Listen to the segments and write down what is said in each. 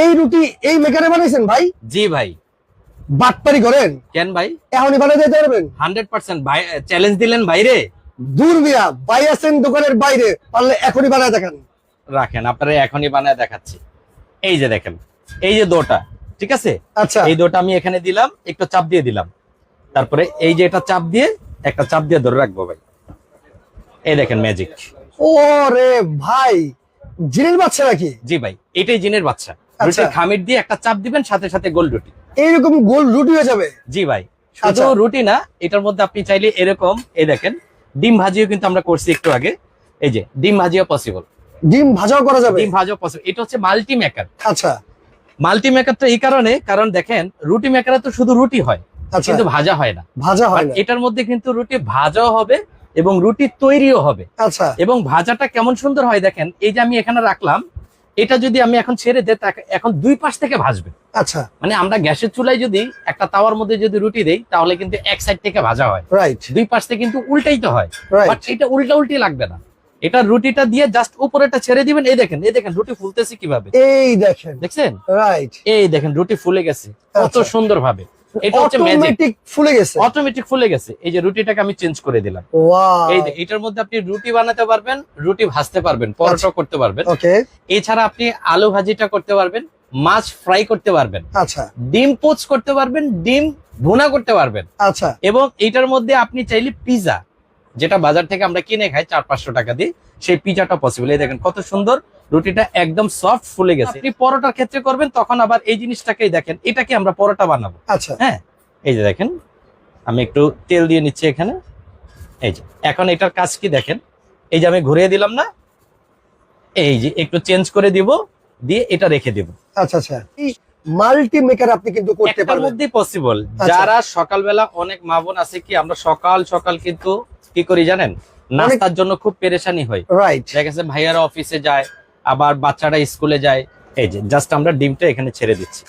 এই রুটি এই মেকারে বানাইছেন ভাই? জি ভাই। বাটপারি করেন? কেন ভাই? এখনই বানাই দিতে পারবেন? Hundred percent. চ্যালেঞ্জ দিলেন বাইরে? দূর বিয়া ভাই আছেন দোকানের বাইরে পারলে এখনই বানায় দেখান। রাখেন আপনারা এখনই বানায় দেখাচ্ছি। এই যে দেখেন এই যে দোটা ঠিক আছে? আচ্ছা। এই দোটা আমি এখানে দিলাম একটু চাপ দিয়ে দিলাম। তারপরে এই যে এটা চাপ দিয়ে একটা চাপ দিয়ে ধরে রাখব ভাই। এই দেখেন ম্যাজিক ও রে ভাই জিনের বাচ্চা নাকি? জি ভাই এটাই জিনের বাচ্চা। রুটির খামির দিয়ে একটা চাপ দিবেন সাথে সাথে গোল রুটি। এইরকম গোল রুটি হয়ে যাবে? জি ভাই। শুধু আচ্ছা। রুটি না এটার মধ্যে আপনি চাইলে এরকম এই দেখেন ডিম ভাজিও কিন্তু আমরা করছি একটু আগে। এই যে ডিম ভাজিও পসিবল ডিম ভাজাও করা যাবে? ডিম ভাজিও পসিবল এটা হচ্ছে মাল্টি মেকার। আচ্ছা। মাল্টি মেকার তো এই কারণে কারণ দেখেন রুটি মেকারে তো শুধু রুটি হয় আচ্ছা। কিন্তু ভাজা হয় না। ভাজা হয় না। এটার মধ্যে কিন্তু রুটি ভাজাও হবে এবং রুটি তৈরিও হবে। আচ্ছা। এবং ভাজাটা কেমন সুন্দর হয় দেখেন এই যে আমি এখানে রাখলাম এটা যদি আমি এখন ছেড়ে দেই এখন দুই পাশ থেকে ভাজবে। আচ্ছা। মানে আমরা গ্যাসের চুলায় যদি একটা তাওয়ার মধ্যে যদি রুটি দেই তাহলে কিন্তু এক সাইড থেকে ভাজা হয়। রাইট দুই পাশ থেকে কিন্তু উল্টাই তো হয়। বাট এটা উল্টা উল্টি লাগবে না। এটা রুটিটা দিয়ে জাস্ট উপরেটা ছেড়ে দিবেন। এই দেখেন এই দেখেন রুটি ফুলতেছে কীভাবে? এই দেখেন। দেখছেন? রাইট এই দেখেন রুটি ফুলে গেছে। কত আচ্ছা। সুন্দর ভাবে এটা হচ্ছে অটোমেটিক ফুলে গেছে। অটোমেটিক ফুলে গেছে। এই যে রুটিটাকে আমি চেঞ্জ করে দিলাম। এই এটার মধ্যে আপনি রুটি বানাতে পারবেন রুটি ভাজতে পারবেন পরোটাও করতে পারবেন। এছাড়া আপনি আলু ভাজিটা করতে পারবেন মাছ ফ্রাই করতে পারবেন। আচ্ছা। ডিম পোচ করতে পারবেন ডিম ভুনা করতে পারবেন। আচ্ছা। এবং এটার মধ্যে আপনি চাইলে পিজা যেটা বাজার থেকে আমরা কিনে খাই চার পাঁচশো টাকা দিয়ে সেই পিজাটা পসিবল এই দেখেন কত সুন্দর রুটিটা একদম সফট ফুলে গেছে। আপনি পরোটার ক্ষেত্রে করবেন তখন আবার এই জিনিসটাকেই দেখেন। এটাকে আমরা পরোটা বানাবো। আচ্ছা। হ্যাঁ? এই যে দেখেন আমি একটু তেল দিয়ে নিচ্ছি এখানে। এই যে এখন এটার কাজ কি দেখেন? এই যে আমি ঘুরিয়ে দিলাম না এই যে একটু চেঞ্জ করে দিব দিয়ে এটা রেখে দিব। আচ্ছা আচ্ছা। মাল্টি মেকার আপনি কিন্তু করতে পারবেন। মধ্যেই পসিবল আচ্ছা। যারা সকালবেলা অনেক মা বোন আছে কি আমরা সকাল সকাল কিন্তু কি করি জানেন? নাস্তার জন্য খুব পেরেশানি হয়। রাইট দেখা ভাইয়ারা অফিসে যায় আবার বাচ্চারা স্কুলে যায়। এই যে জাস্ট আমরা ডিমটা এখানে ছেড়ে দিচ্ছি।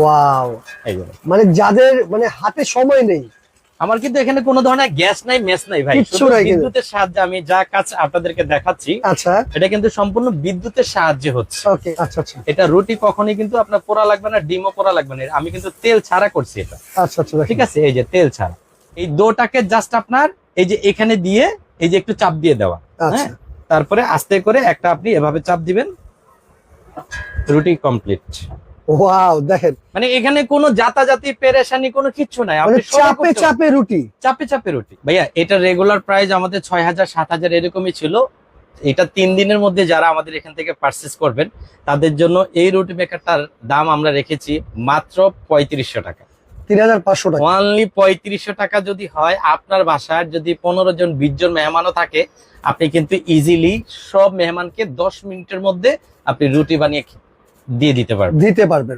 ওয়াও। এই মানে যাদের মানে হাতে সময় নেই। আমার কিন্তু এখানে কোনো ধরনের গ্যাস নাই মেস নাই ভাই। বিদ্যুতের সাহায্যে আমি যা কাজ আপনাদেরকে দেখাচ্ছি আচ্ছা। এটা কিন্তু সম্পূর্ণ বিদ্যুতের সাহায্যে হচ্ছে। ওকে আচ্ছা আচ্ছা। এটা রুটি কখনই কিন্তু আপনার পোড়া লাগবে না ডিমও পোড়া লাগবে না। আমি কিন্তু তেল ছাড়া করছি এটা। আচ্ছা আচ্ছা ঠিক আছে? এই যে তেল ছাড়া। এই দোটাকে জাস্ট আপনার এই যে এখানে দিয়ে এই যে একটু চাপ দিয়ে দেওয়া। আচ্ছা। হ্যাঁ? তারপরে আস্তে করে একটা আপনি এভাবে চাপ দিবেন। রুটি কমপ্লিট। ওয়াও দেখেন। মানে এখানে কোনো জাতাজাতি পেরেশানি কোনো কিচ্ছু নাই। মানে চাপে চাপে রুটি। চাপে চাপে রুটি। ভাইয়া এটা রেগুলার প্রাইস আমাদের ছয় হাজার সাত হাজার এরকমই ছিল। এটা তিন দিনের মধ্যে যারা আমাদের এখান থেকে পারচেস করবেন তাদের জন্য এই রুটি মেকারটার দাম আমরা রেখেছি মাত্র পঁয়ত্রিশশো টাকা। তিন হাজার পাঁচশো টাকা। ওয়ানলি পঁয়ত্রিশশো টাকা যদি হয় আপনার বাসায় যদি পনেরো জন বিশ জন মেহমানও থাকে আপনি কিন্তু ইজিলি সব মেহমানকে দশ মিনিটের মধ্যে আপনি রুটি বানিয়ে দিয়ে দিতে পারবেন। দিতে পারবেন।